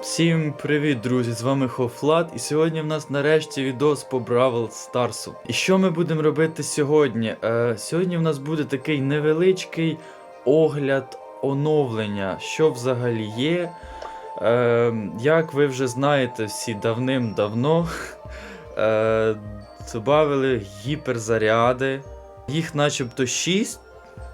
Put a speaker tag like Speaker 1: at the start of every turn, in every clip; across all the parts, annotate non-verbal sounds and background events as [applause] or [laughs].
Speaker 1: Всім привіт, друзі! З вами Хофлат, і сьогодні в нас нарешті відос по Бравл Старсу. І що ми будемо робити сьогодні? Е, сьогодні в нас буде такий невеличкий огляд оновлення, що взагалі є. Е, як ви вже знаєте, всі давним-давно [laughs] е, додали гіперзаряди. Їх начебто 6,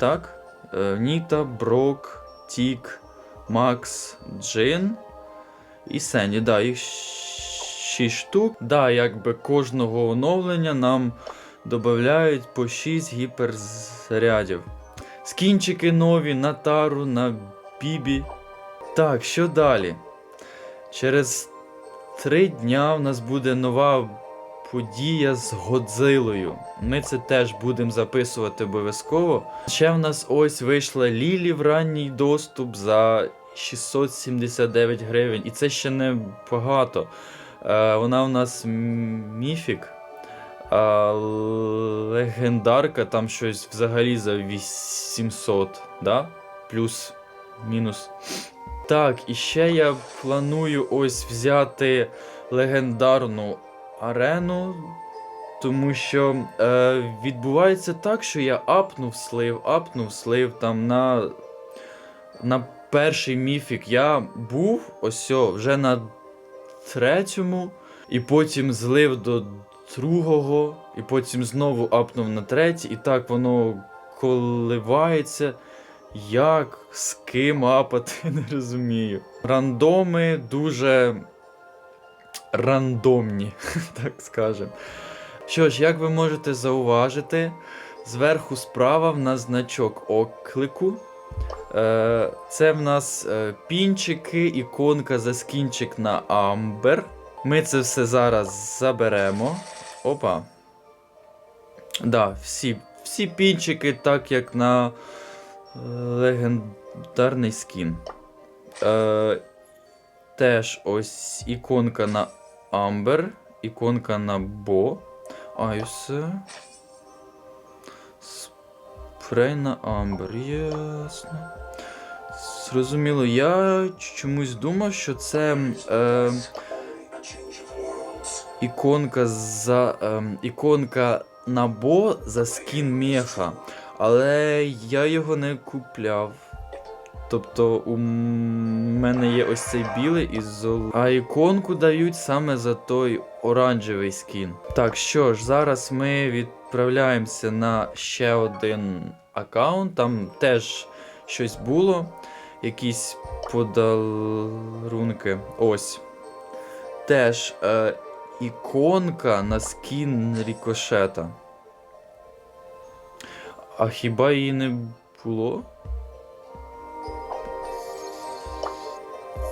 Speaker 1: так? Е, Ніта, Брок, Тік, Макс, Джин. І Сені, да, їх 6 штук. Да, якби кожного оновлення нам додають по 6 гіперзарядів. Скінчики нові на тару, на бібі. Так, що далі? Через 3 дня в нас буде нова подія з Годзилою. Ми це теж будемо записувати обов'язково. Ще в нас ось вийшла Лілі в ранній доступ за 679 гривень. І це ще не багато. Е, вона у нас міфік. А легендарка там щось взагалі за 800, да? Плюс, мінус. Так, і ще я планую ось взяти легендарну арену. Тому що е, відбувається так, що я апнув слив, апнув слив там на, на перший міфік я був ось вже на третьому, і потім злив до другого, і потім знову апнув на третій, і так воно коливається. Як, з ким апати, [laughs] не розумію. Рандоми дуже рандомні, [laughs] так скажемо. Що ж, як ви можете зауважити, зверху справа в нас значок оклику. Е, Це в нас е, пінчики, іконка за скінчик на Амбер. Ми це все зараз заберемо. Опа. Да, всі, всі пінчики, так як на е, легендарний скін. Е, Теж ось іконка на Амбер, іконка на Бо. А, і все. Спрей на Амбер, ясно. Зрозуміло, я чомусь думав, що це е, іконка за е, іконка на Бо за скін меха. Але я його не купляв. Тобто у мене є ось цей білий із зол. А іконку дають саме за той оранжевий скін. Так, що ж, зараз ми відправляємося на ще один аккаунт. Там теж щось було. Якісь подарунки. Ось. Теж е, іконка на скін рікошета. А хіба її не було?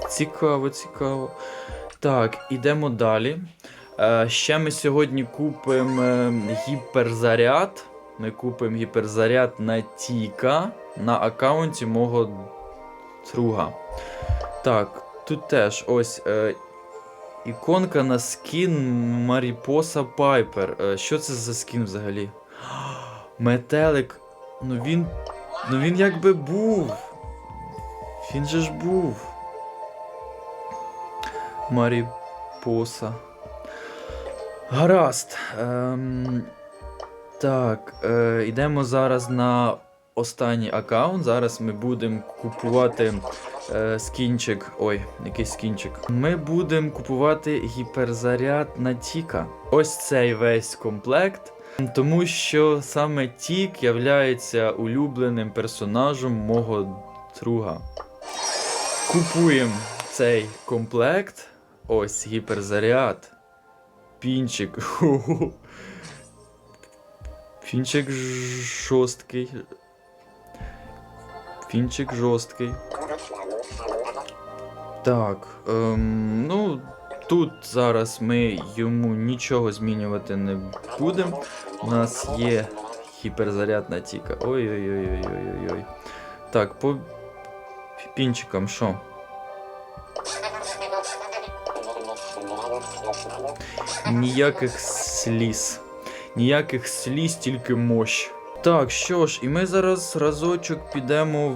Speaker 1: Цікаво, цікаво. Так, ідемо далі. Е, ще ми сьогодні купимо е, гіперзаряд. Ми купимо гіперзаряд на Тіка на аккаунті мого друга. Так, тут теж ось е, іконка на скін Маріпоса Пайпер. Е, що це за скін взагалі? [gasps] Метелик. Ну він. Ну він якби був. Він же ж був. Маріпоса. Гаразд. Ем, так, е, йдемо зараз на останній аккаунт. Зараз ми будемо купувати е, скінчик. Ой, якийсь скінчик. Ми будемо купувати гіперзаряд на Тіка. Ось цей весь комплект. Тому що саме Тік являється улюбленим персонажем мого друга. Купуємо цей комплект. Ось гіперзаряд. Пінчик. Хо-хо. Фінчик ж- жорсткий. Фінчик жорсткий. Так. Ем, ну, тут зараз ми йому нічого змінювати не будемо. У нас є гіперзаряд на тіка. Ой-ой-ой-ой-ой-ой. Так, по пінчикам що? Ніяких сліз. Ніяких сліз, тільки мощ. Так, що ж, і ми зараз разочок підемо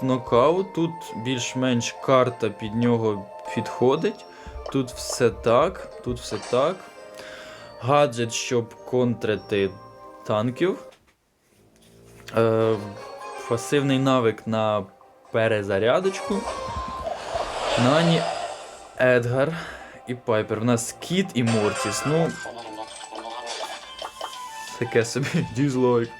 Speaker 1: в нокаут. Тут більш-менш карта під нього підходить. Тут все так, тут все так. Гаджет, щоб контрити танків. Е, пасивний навик на перезарядочку. Нані Едгар і Пайпер. У нас Кіт і Мортіс. Ну. Таке собі [laughs] дізлайк.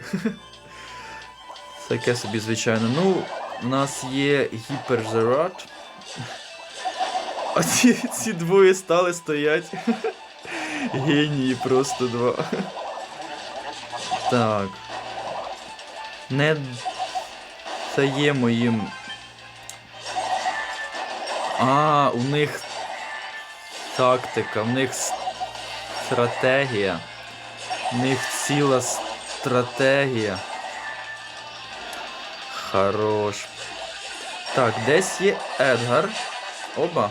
Speaker 1: Таке собі, звичайно. Ну, у нас є гіперзерат. А ці, ці двоє стали стоять. [laughs] Генії просто два. Так. Не даємо їм. А, у них тактика, в них стратегія. У них ціла стратегія. Хорош. Так, десь є Едгар. Оба.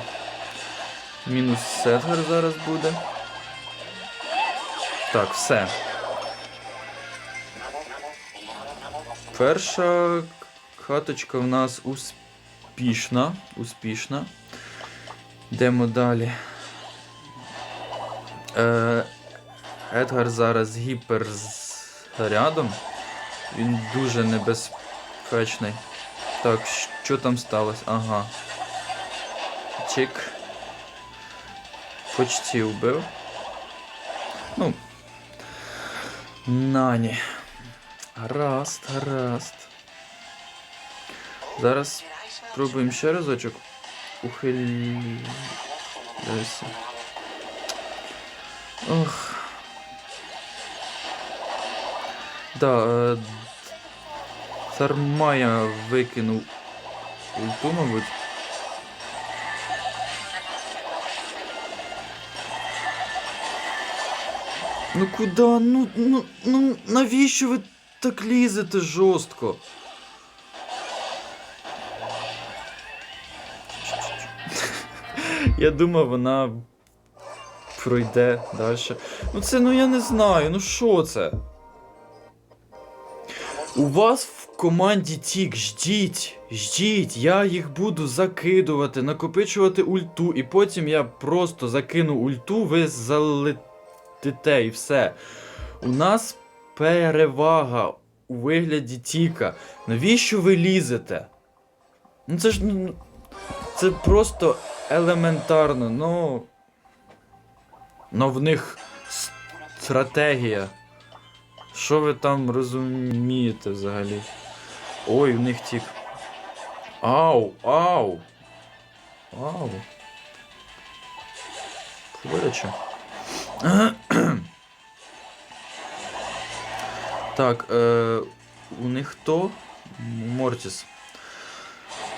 Speaker 1: Мінус Едгар зараз буде. Так, все. Перша каточка в нас успішна. Успішна. Йдемо далі. Е, Едгар зараз гіпер з рядом. Він дуже небезпечний. Так, що там сталося? Ага. Чик. Почти вбив. Ну. Нані. Гаразд, гаразд. Зараз спробуємо ще разочок. Ухиляйся. Ох. Да, е, дарма я викинув ульту, мабуть. Ну куда? Ну, ну, ну навіщо ви так лізете жорстко? [laughs] Я думав, вона пройде далі. Ну це ну я не знаю, ну що це? У вас в команді Тік, ждіть, ждіть, я їх буду закидувати, накопичувати ульту, і потім я просто закину ульту, ви залетите і все. У нас перевага у вигляді Тіка. Навіщо ви лізете? Ну це ж. ну, Це просто елементарно, ну. Ну в них стратегія. Що ви там розумієте взагалі? Ой, в них тік. Ау, ау. Ау. Боляче. [clears throat] Так, е, у них хто? Мортіс.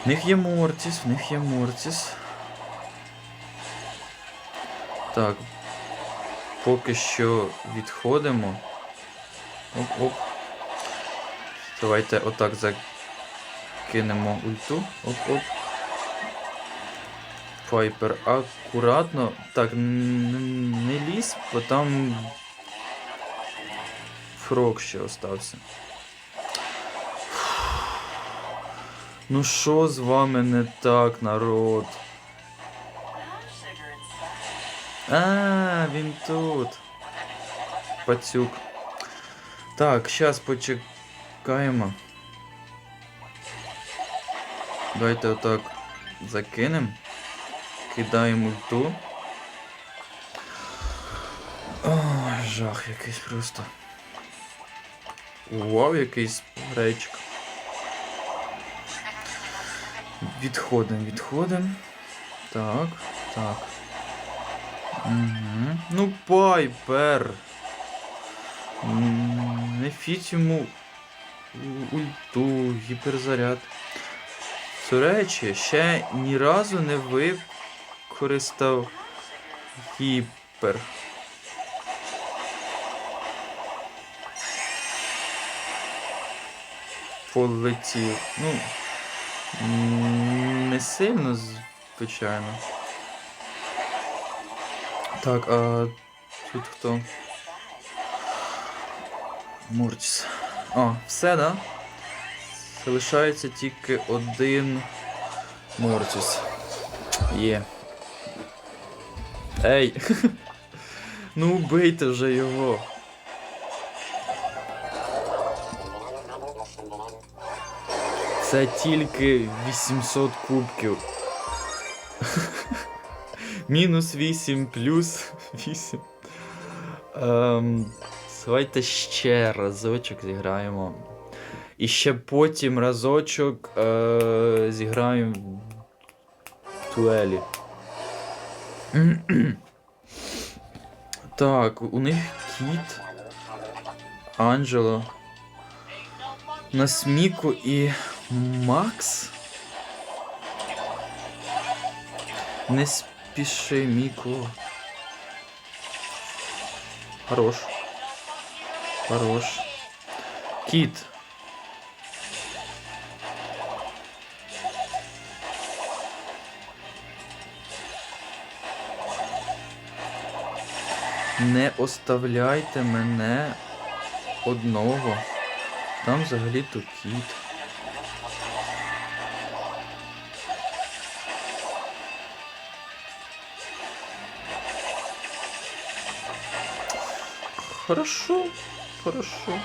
Speaker 1: В них є Мортіс, в них є Мортіс. Так. Поки що відходимо. Оп-оп. Давайте отак закинемо ульту. Оп-оп. Пайпер, акуратно. Так, не лізь, бо там фрог ще остався. Ну що з вами не так, народ? А, він тут. Пацюк. Так, зараз почекаємо. Давайте отак закинемо. Кидаємо ульту. Ой, жах якийсь просто. Вау, якийсь рейчик. Відходимо, відходимо. Так, так. Угу. Ну, пайпер. Не фіть йому ульту, гіперзаряд. До речі, ще ні разу не використав гіпер. Полетів. Ну. Не сильно, звичайно. Так, а тут хто? Мортіс. О, все, да? Залишається тільки один Мортіс. Є. Ей! [laughs] ну убийте вже його. Це тільки 800 кубків. Мінус 8 плюс 8. Ем, давайте ще разочок зіграємо. І ще потім разочок е, зіграємо в дуелі. [clears throat] так, у них кіт, Анджело. У нас Міку і Макс. Не спіши, Міку. Хорош. Хорош. Кіт. Не оставляйте мене одного. Там взагалі то кіт. Хорошо, хорошо.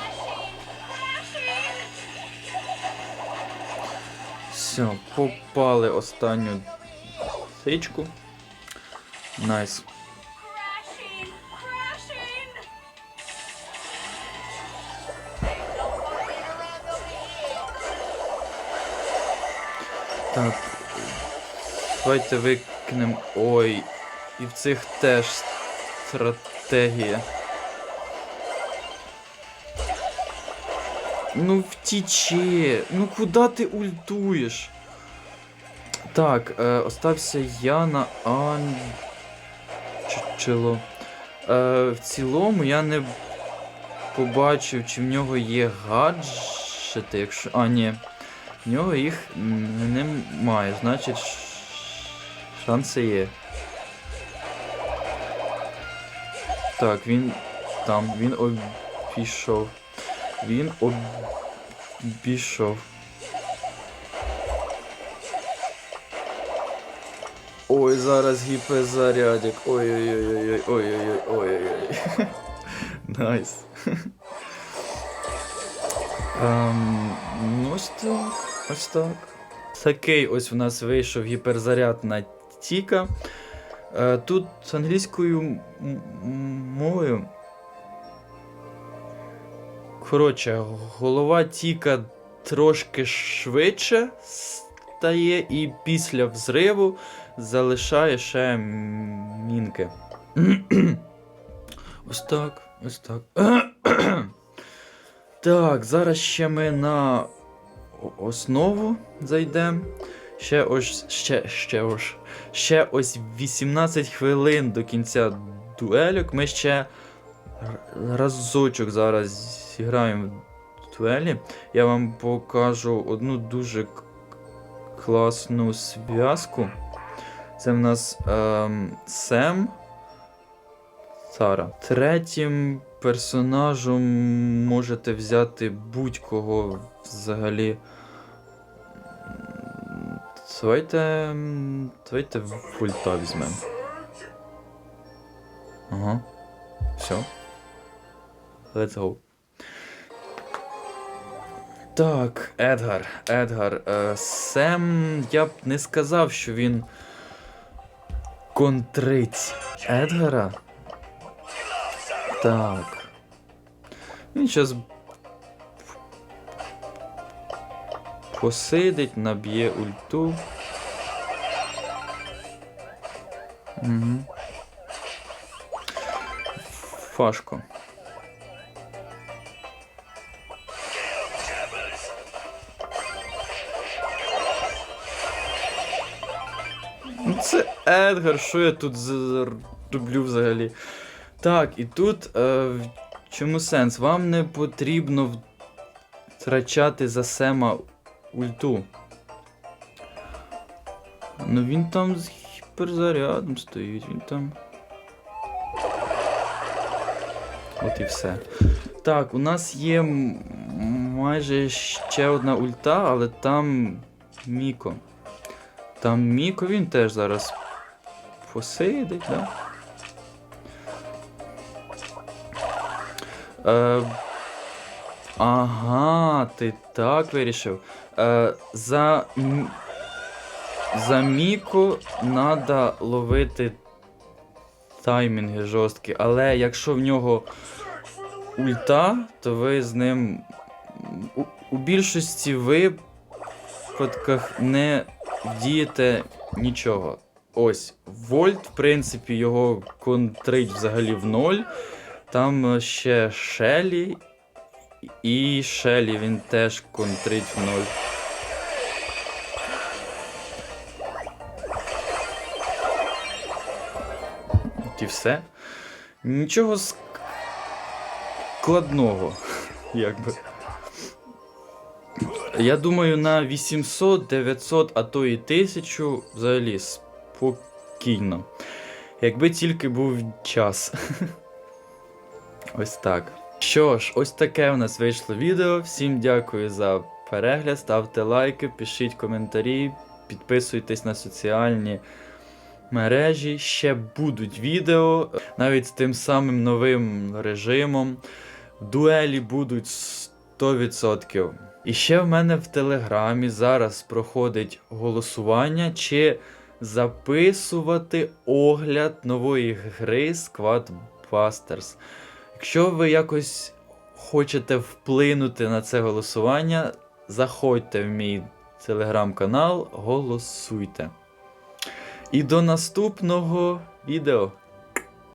Speaker 1: Все, попали останню тичку. Найс. Так. Давайте викинемо. Ой. І в цих теж стратегія. Ну втіче. Ну куди ти ультуєш? Так, е, остався я на Анчело. Е, в цілому я не побачив, чи в нього є гаджети, якщо. А, ні. В нього їх немає, значить шанси є. Так, він там, він обійшов. Він обійшов. Ой, зараз гіперзарядик. Ой-ой-ой-ой-ой. Ой-ой-ой-ой-ой. [laughs] Найс. [laughs] Ем, ну ось так, ось так. Такий ось у нас вийшов гіперзаряд на Тіка. Е, тут з англійською мовою. Коротше, голова Тіка трошки швидше стає, і після взриву залишає ще мінки. [clears throat] ось так, ось так. [clears throat] Так, зараз ще ми на основу зайдемо. Ще ось ще, ще ось, ще ось 18 хвилин до кінця дуельок. Ми ще разочок зараз зіграємо в дуелі. Я вам покажу одну дуже класну зв'язку. Це в нас ем, Сем. Сара. Третім персонажем можете взяти будь-кого взагалі. Давайте. Давайте вольта візьмемо. Ага. Все. Let's go. Так, Едгар. Едгар. Е, Сем, я б не сказав, що він контрить Едгара. Так. Він зараз посидить, наб'є ульту. Угу. Фашко. Едгар, що я тут роблю взагалі? Так, і тут е, в чому сенс? Вам не потрібно втрачати за Сема ульту. Ну він там з гіперзарядом стоїть, він там. От і все. Так, у нас є майже ще одна ульта, але там Міко. Там Міко, він теж зараз посидить, да? Е, Ага, ти так вирішив. Е, За за Міку треба ловити таймінги жорсткі, але якщо в нього ульта, то ви з ним у, у більшості випадках не вдієте нічого. Ось, Вольт, в принципі, його контрить взагалі в ноль. Там е, ще Шелі. І Шелі він теж контрить в ноль. І все. Нічого ск- складного, [laughs] якби. Я думаю, на 800, 900, а то і 1000 взагалі спокійно. Якби тільки був час. [laughs] Ось так. Що ж, ось таке у нас вийшло відео. Всім дякую за перегляд. Ставте лайки, пишіть коментарі, підписуйтесь на соціальні мережі. Ще будуть відео, навіть з тим самим новим режимом. Дуелі будуть 100%. І ще в мене в Телеграмі зараз проходить голосування, чи записувати огляд нової гри Squad Busters. Якщо ви якось хочете вплинути на це голосування, заходьте в мій телеграм-канал, голосуйте. І до наступного відео.